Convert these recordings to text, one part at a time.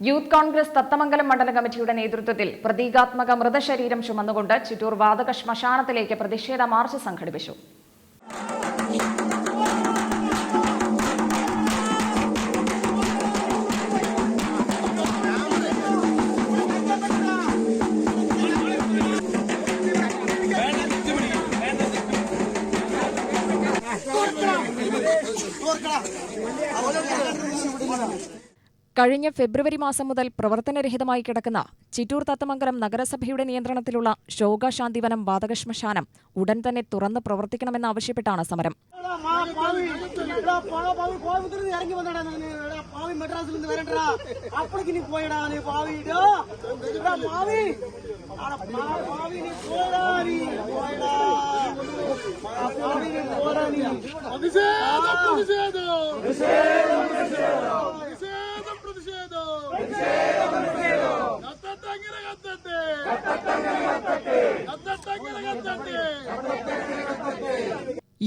Youth Congress Thathamangalam മണ്ഡലം കമ്മിറ്റിയുടെ നേതൃത്വത്തിൽ പ്രതീകാത്മക മൃതശരീരം ചുമന്നുകൊണ്ട് ചിറ്റൂർ വാതക ശ്മശാനത്തിലേക്ക് പ്രതിഷേധ മാർച്ച് സംഘടിപ്പിച്ചു. കഴിഞ്ഞ ഫെബ്രുവരി മാസം മുതൽ പ്രവർത്തനരഹിതമായി കിടക്കുന്ന ചിറ്റൂർ തത്തമംഗലം നഗരസഭയുടെ നിയന്ത്രണത്തിലുള്ള ശോകാശാന്തിവനം വാതകശ്മശാനം ഉടൻ തന്നെ തുറന്ന് പ്രവർത്തിക്കണമെന്നാവശ്യപ്പെട്ടാണ് സമരം. എടാ, മാ-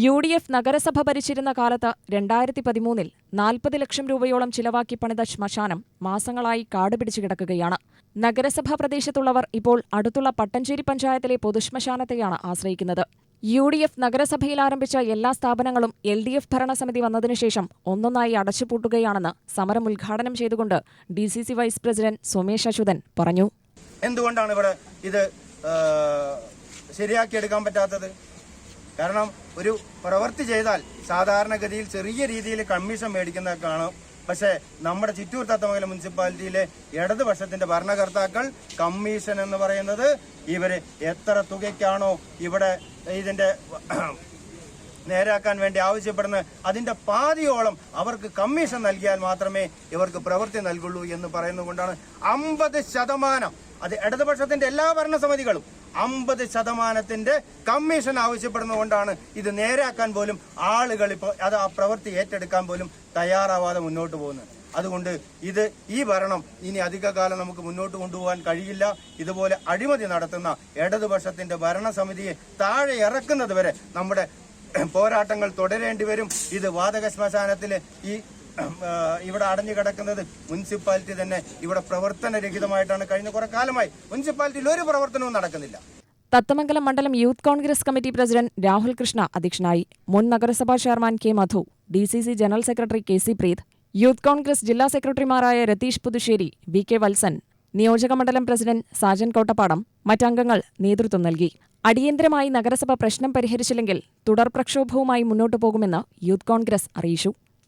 യു ഡി എഫ് നഗരസഭ ഭരിച്ചിരുന്ന കാലത്ത് രണ്ടായിരത്തി പതിമൂന്നിൽ നാൽപ്പത് ലക്ഷം രൂപയോളം ചിലവാക്കി പണിത ശ്മശാനം മാസങ്ങളായി കാട് പിടിച്ചു കിടക്കുകയാണ്. നഗരസഭാ പ്രദേശത്തുള്ളവർ ഇപ്പോൾ അടുത്തുള്ള പട്ടഞ്ചേരി പഞ്ചായത്തിലെ പൊതുശ്മശാനത്തെയാണ് ആശ്രയിക്കുന്നത്. യു ഡി എഫ് നഗരസഭയിൽ ആരംഭിച്ച എല്ലാ സ്ഥാപനങ്ങളും എൽ ഡി എഫ് ഭരണസമിതി വന്നതിനുശേഷം ഒന്നൊന്നായി അടച്ചുപൂട്ടുകയാണെന്ന് സമരം ഉദ്ഘാടനം ചെയ്തുകൊണ്ട് D C C vice president Sumesh Achuthan പറഞ്ഞു. എന്തുകൊണ്ടാണ് ഇവിടെ ഇത് ശരിയാക്കിയെടുക്കാൻ പറ്റാത്തത്? കാരണം ഒരു പ്രവൃത്തി ചെയ്താൽ സാധാരണഗതിയിൽ ചെറിയ രീതിയിൽ കമ്മീഷൻ മേടിക്കുന്നതൊക്കെ കാണാം പക്ഷേ നമ്മുടെ ചിറ്റൂർ തത്തമംഗലം മുനിസിപ്പാലിറ്റിയിലെ ഇടതുപക്ഷത്തിന്റെ ഭരണകർത്താക്കൾ കമ്മീഷൻ എന്ന് പറയുന്നത് ഇവർ എത്ര തുകയ്ക്കാണോ ഇവിടെ ഇതിന്റെ നേരാക്കാൻ വേണ്ടി ആവശ്യപ്പെടുന്ന അതിന്റെ പാതിയോളം അവർക്ക് കമ്മീഷൻ നൽകിയാൽ മാത്രമേ ഇവർക്ക് പ്രവൃത്തി നൽകുള്ളൂ എന്ന് പറയുന്നത് കൊണ്ടാണ് അമ്പത് ശതമാനം. അത് ഇടതുപക്ഷത്തിന്റെ എല്ലാ ഭരണസമിതികളും അമ്പത് ശതമാനത്തിന്റെ കമ്മീഷൻ ആവശ്യപ്പെടുന്നതുകൊണ്ടാണ് ഇത് നേരാക്കാൻ പോലും ആളുകൾ ഇപ്പോൾ അത് ആ പ്രവൃത്തി ഏറ്റെടുക്കാൻ പോലും തയ്യാറാവാതെ മുന്നോട്ട് പോകുന്നത്. അതുകൊണ്ട് ഇത് ഈ ഭരണം ഇനി അധികകാലം നമുക്ക് മുന്നോട്ട് കൊണ്ടുപോകാൻ കഴിയില്ല. ഇതുപോലെ അഴിമതി നടത്തുന്ന ഇടതുപക്ഷത്തിന്റെ ഭരണസമിതിയെ താഴെ ഇറക്കുന്നത് വരെ നമ്മുടെ പോരാട്ടങ്ങൾ തുടരേണ്ടി വരും. ഇത് വാതക ശ്മശാനത്തിലെ ഈ ഇവിടെ അടഞ്ഞു കിടക്കുന്നത് മുനിസിപ്പാലിറ്റി തന്നെ ഇവിടെ പ്രവർത്തനരഹിതമായിട്ടാണ് കഴിഞ്ഞ കുറെ കാലമായി മുനിസിപ്പാലിറ്റിയിൽ ഒരു പ്രവർത്തനവും നടക്കുന്നില്ല. തത്തമംഗലം മണ്ഡലം youth Congress committee president Rahul Krishna അധ്യക്ഷനായി മുൻ നഗരസഭാ chairman K Madhu D C C general secretary K C Preeth youth Congress ജില്ലാ സെക്രട്ടറിമാരായ രതീഷ് പുതുശ്ശേരി വി കെ വത്സൻ നിയോജക മണ്ഡലം പ്രസിഡന്റ് സാജൻ കോട്ടപ്പാടം മറ്റംഗങ്ങൾ നേതൃത്വം നൽകി. അടിയന്തരമായി നഗരസഭ പ്രശ്നം പരിഹരിച്ചില്ലെങ്കിൽ തുടർ പ്രക്ഷോഭവുമായി മുന്നോട്ടു പോകുമെന്ന് യൂത്ത് കോൺഗ്രസ് അറിയിച്ചു.